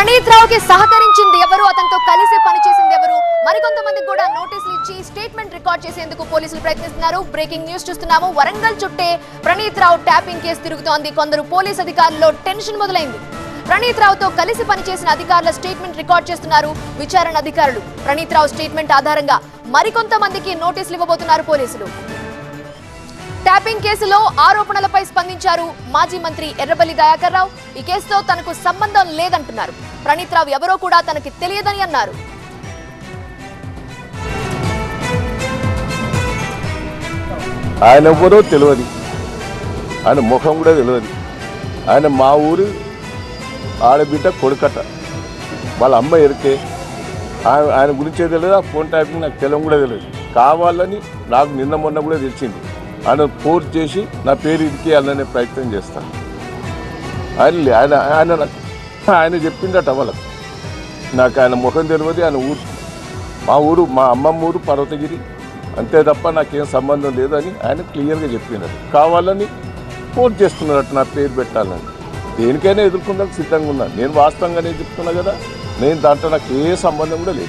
ప్రణీత్ రావుకి సహకరించింది ఎవరు? అతనితో కలిసి పనిచేసింది ఎవరు? మరికొంతమందికి కూడా నోటీసులు ఇచ్చి స్టేట్మెంట్ రికార్డ్ చేసేందుకు పోలీసులు ప్రయత్నిస్తున్నారు. బ్రేకింగ్ న్యూస్ చూస్తున్నాము. వరంగల్ చుట్టే ప్రణీత్ రావు ట్యాపింగ్ కేసు తిరుగుతోంది. కొందరు పోలీస్ అధికారుల్లో టెన్షన్ మొదలైంది. ప్రణీత్ రావుతో కలిసి పనిచేసిన అధికారుల స్టేట్మెంట్ రికార్డ్ చేస్తున్నారు విచారణ అధికారులు. ప్రణీత్ రావు స్టేట్మెంట్ ఆధారంగా మరికొంతమందికి నోటీసులు ఇవ్వబోతున్నారు పోలీసులు. ట్యాపింగ్ కేసులో ఆరోపణలపై స్పందించారు మాజీ మంత్రి ఎర్రబల్లి దయాకర్ రావు. ఈ కేసుతో తనకు సంబంధం లేదంటున్నారు. ప్రణీత్ రావు ఎవరో కూడా తనకి తెలియదని అన్నారు. ఆయన ఎవ్వరో తెలియదు. ఆయన ముఖం కూడా తెలియదు. ఆయన మా ఊరు ఆడబిడ్డ కొడుకట. వాళ్ళ అమ్మ ఎరికే. ఆయన ఆయన గురించే తెలియదు ఆ ఫోన్ ట్యాపింగ్ నాకు తెలియడం కూడా తెలియదు కావాలని నాకు నిన్న మొన్న కూడా తెలిసింది. ఆయన ఫోర్స్ చేసి నా పేరు ఇరికేయాలనే ప్రయత్నం చేస్తాను ఆయన ఆయన ఆయన ఆయన చెప్పిండట వాళ్ళకు. నాకు ఆయన ముఖం తెలియదు ఆయన ఊరు మా ఊరు మా అమ్మమ్మ ఊరు పర్వతగిరి. అంతే తప్ప నాకేం సంబంధం లేదని ఆయన క్లియర్గా చెప్పినారు కావాలని ఫోర్స్ చేస్తున్నారట నా పేరు పెట్టాలని. దేనికైనా ఎదుర్కొందానికి సిద్ధంగా ఉన్నాను నేను వాస్తవంగానే చెప్తున్నా కదా నేను దాంట్లో నాకు ఏ సంబంధం కూడా లేదు.